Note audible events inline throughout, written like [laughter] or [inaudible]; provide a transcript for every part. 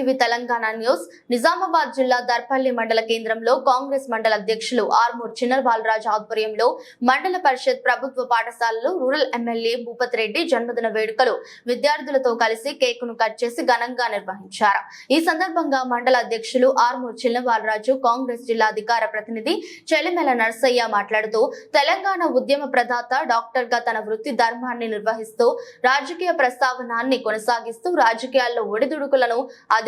TV Telangana news Nizamabad జిల్లా దర్పల్లి మండల కేంద్రంలో కాంగ్రెస్ మండల అధ్యక్షులు ఆర్మూర్ చిన్నబాలరాజు ఆధ్వర్యంలో మండల పరిషత్ ప్రభుత్వ పాఠశాలలో రూరల్ ఎమ్మెల్యే భూపత్ రెడ్డి జన్మదిన వేడుకలు విద్యార్థులతో కలిసి కేక్ను కట్ చేసి ఘనంగా నిర్వహించారు. ఈ సందర్భంగా మండల అధ్యక్షులు ఆర్మూర్ చిన్న బాలరాజు కాంగ్రెస్ జిల్లా అధికార ప్రతినిధి చెలిమెల నర్సయ్య మాట్లాడుతూ తెలంగాణ ఉద్యమ ప్రదాత డాక్టర్గా తన వృత్తి ధర్మాన్ని నిర్వహిస్తూ రాజకీయ ప్రస్తావనాన్ని కొనసాగిస్తూ రాజకీయాల్లో ఒడిదుడుకులను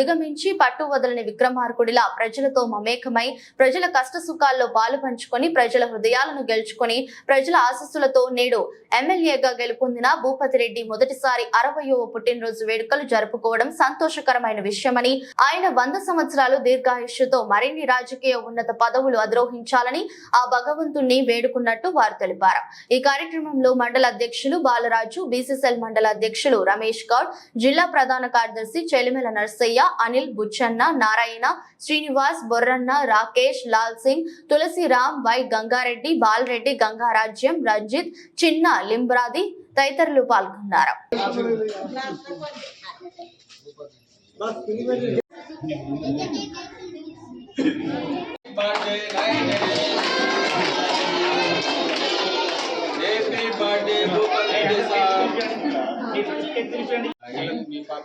అధిగమించి పట్టు వదలని విక్రమార్కుడిలా ప్రజలతో మమేకమై ప్రజల కష్ట సుఖాల్లో పాలు పంచుకొని ప్రజల హృదయాలను గెలుచుకొని ప్రజల ఆశస్సులతో నేడు ఎమ్మెల్యేగా గెలుపొందిన భూపతి రెడ్డి మొదటిసారి అరవయవ పుట్టినరోజు వేడుకలు జరుపుకోవడం సంతోషకరమైన విషయమని ఆయన వంద సంవత్సరాలు దీర్ఘాయుష్యుతో మరిన్ని రాజకీయ ఉన్నత పదవులు అధిరోహించాలని ఆ భగవంతుణ్ణి వేడుకున్నట్టు వారు తెలిపారు. ఈ కార్యక్రమంలో మండల అధ్యక్షులు బాలరాజు బీసీసీఎల్ మండల అధ్యక్షులు రమేష్ గౌడ్ జిల్లా ప్రధాన కార్యదర్శి చెలిమెల నర్సయ్య అనిల్ బుచ్చన్న నారాయణ శ్రీనివాస్ బొర్రన్న రాకేష్ లాల్ సింగ్ తులసిరామ్ వై గంగారెడ్డి బాలరెడ్డి గంగారాజ్యం రంజిత్ చిన్న లింబ్రాది తదితరులు పాల్గొన్నారు. మీ పాప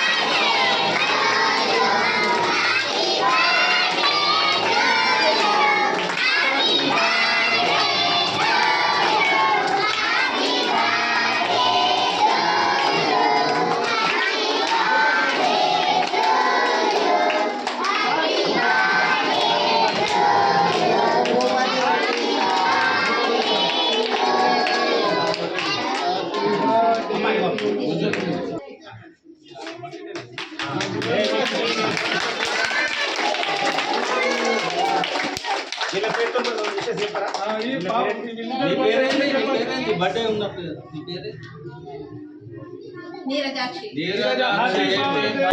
నీ పేరేంటి? నీ పేరేంటి? బర్త్డే ఉన్నప్పుడు నీ పేరే.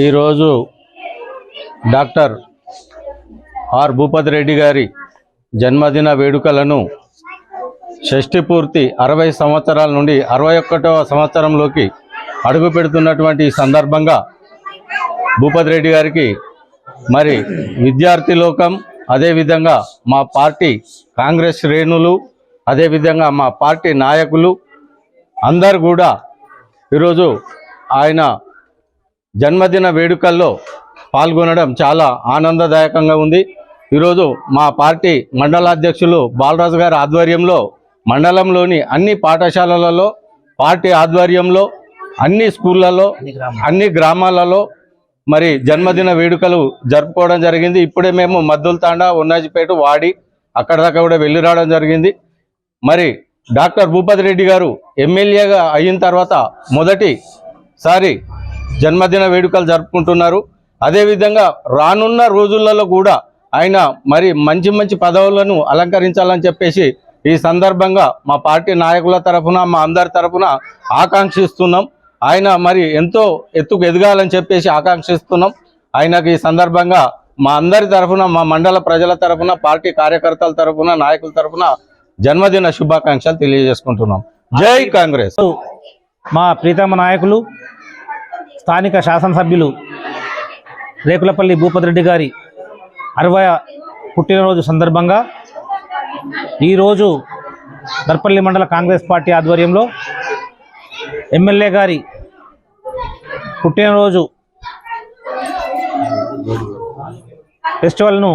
ఈరోజు డాక్టర్ ఆర్ భూపతి రెడ్డి గారి జన్మదిన వేడుకలను షష్ఠి పూర్తి అరవై సంవత్సరాల నుండి అరవై ఒకటవ సంవత్సరంలోకి అడుగు పెడుతున్నటువంటి ఈ సందర్భంగా భూపతి రెడ్డి గారికి మరి విద్యార్థి లోకం అదేవిధంగా మా పార్టీ కాంగ్రెస్ శ్రేణులు అదేవిధంగా మా పార్టీ నాయకులు అందరు కూడా ఈరోజు ఆయన జన్మదిన వేడుకల్లో పాల్గొనడం చాలా ఆనందదాయకంగా ఉంది. ఈరోజు మా పార్టీ మండలాధ్యక్షులు బాలరాజు గారి ఆధ్వర్యంలో మండలంలోని అన్ని పాఠశాలలలో పార్టీ ఆధ్వర్యంలో అన్ని స్కూళ్ళలో అన్ని గ్రామాలలో మరి జన్మదిన వేడుకలు జరుపుకోవడం జరిగింది. ఇప్పుడే మేము మద్దుల తాండా ఉన్నాజిపేట వాడి అక్కడ దాకా కూడా వెళ్ళి రావడం జరిగింది. మరి డాక్టర్ భూపతి రెడ్డి గారు ఎమ్మెల్యేగా అయిన తర్వాత మొదటిసారి జన్మదిన వేడుకలు జరుపుకుంటున్నారు. అదేవిధంగా రానున్న రోజులలో కూడా ఆయన మరి మంచి మంచి పదవులను అలంకరించాలని చెప్పేసి ఈ సందర్భంగా మా పార్టీ నాయకుల తరఫున మా అందరి తరఫున ఆకాంక్షిస్తున్నాం. ఆయన మరి ఎంతో ఎత్తుకు ఎదగాలని చెప్పేసి ఆకాంక్షిస్తున్నాం. ఆయనకి ఈ సందర్భంగా మా అందరి తరఫున మా మండల ప్రజల తరఫున పార్టీ కార్యకర్తల తరఫున నాయకుల తరఫున జన్మదిన శుభాకాంక్షలు తెలియజేసుకుంటున్నాం. జై కాంగ్రెస్! మా ప్రీతమ నాయకులు స్థానిక శాసనసభ్యులు రేకులపల్లి భూపతి రెడ్డి గారి అరవై పుట్టినరోజు సందర్భంగా ఈరోజు దర్పల్లి మండల కాంగ్రెస్ పార్టీ ఆధ్వర్యంలో ఎమ్మెల్యే గారి పుట్టినరోజు ఫెస్టివల్ను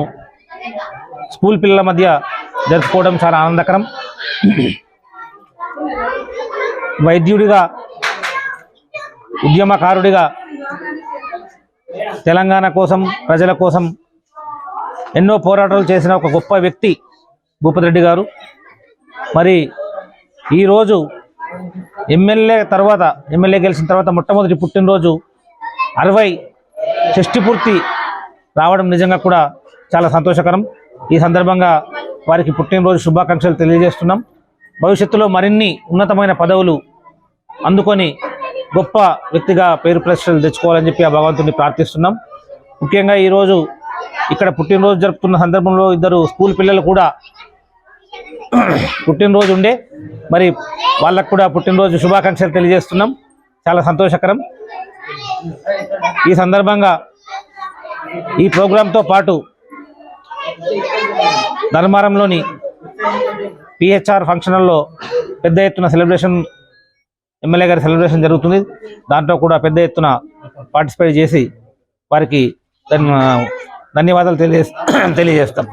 స్కూల్ పిల్లల మధ్య జరుపుకోవడం చాలా ఆనందకరం. వైద్యుడిగా ఉద్యమకారుడిగా తెలంగాణ కోసం ప్రజల కోసం ఎన్నో పోరాటాలు చేసిన ఒక గొప్ప వ్యక్తి భూపతి రెడ్డి గారు. మరి ఈరోజు ఎమ్మెల్యే తర్వాత ఎమ్మెల్యే గెలిచిన తర్వాత మొట్టమొదటి పుట్టినరోజు అరవై షష్టి పూర్తి రావడం నిజంగా కూడా చాలా సంతోషకరం. ఈ సందర్భంగా వారికి పుట్టినరోజు శుభాకాంక్షలు తెలియజేస్తున్నాం. భవిష్యత్తులో మరిన్ని ఉన్నతమైన పదవులు అందుకొని గొప్ప వ్యక్తిగా పేరు ప్రతిష్టలు తెచ్చుకోవాలని చెప్పి ఆ భగవంతుని ప్రార్థిస్తున్నాం. ముఖ్యంగా ఈరోజు ఇక్కడ పుట్టినరోజు జరుపుతున్న సందర్భంలో ఇద్దరు స్కూల్ పిల్లలు కూడా పుట్టినరోజు ఉండే. మరి వాళ్ళకు కూడా పుట్టినరోజు శుభాకాంక్షలు తెలియజేస్తున్నాం. చాలా సంతోషకరం. ఈ సందర్భంగా ఈ ప్రోగ్రాంతో పాటు ధర్మారంలోని పిహెచ్ఆర్ ఫంక్షన్ హాల్లో పెద్ద ఎత్తున సెలబ్రేషన్ ఎమ్మెల్యే గారి సెలబ్రేషన్ జరుగుతుంది. దాంట్లో కూడా పెద్ద ఎత్తున పార్టిసిపేట్ చేసి వారికి ధన్యవాదాలు తెలియజే [clears throat] తెలియజేస్తాం.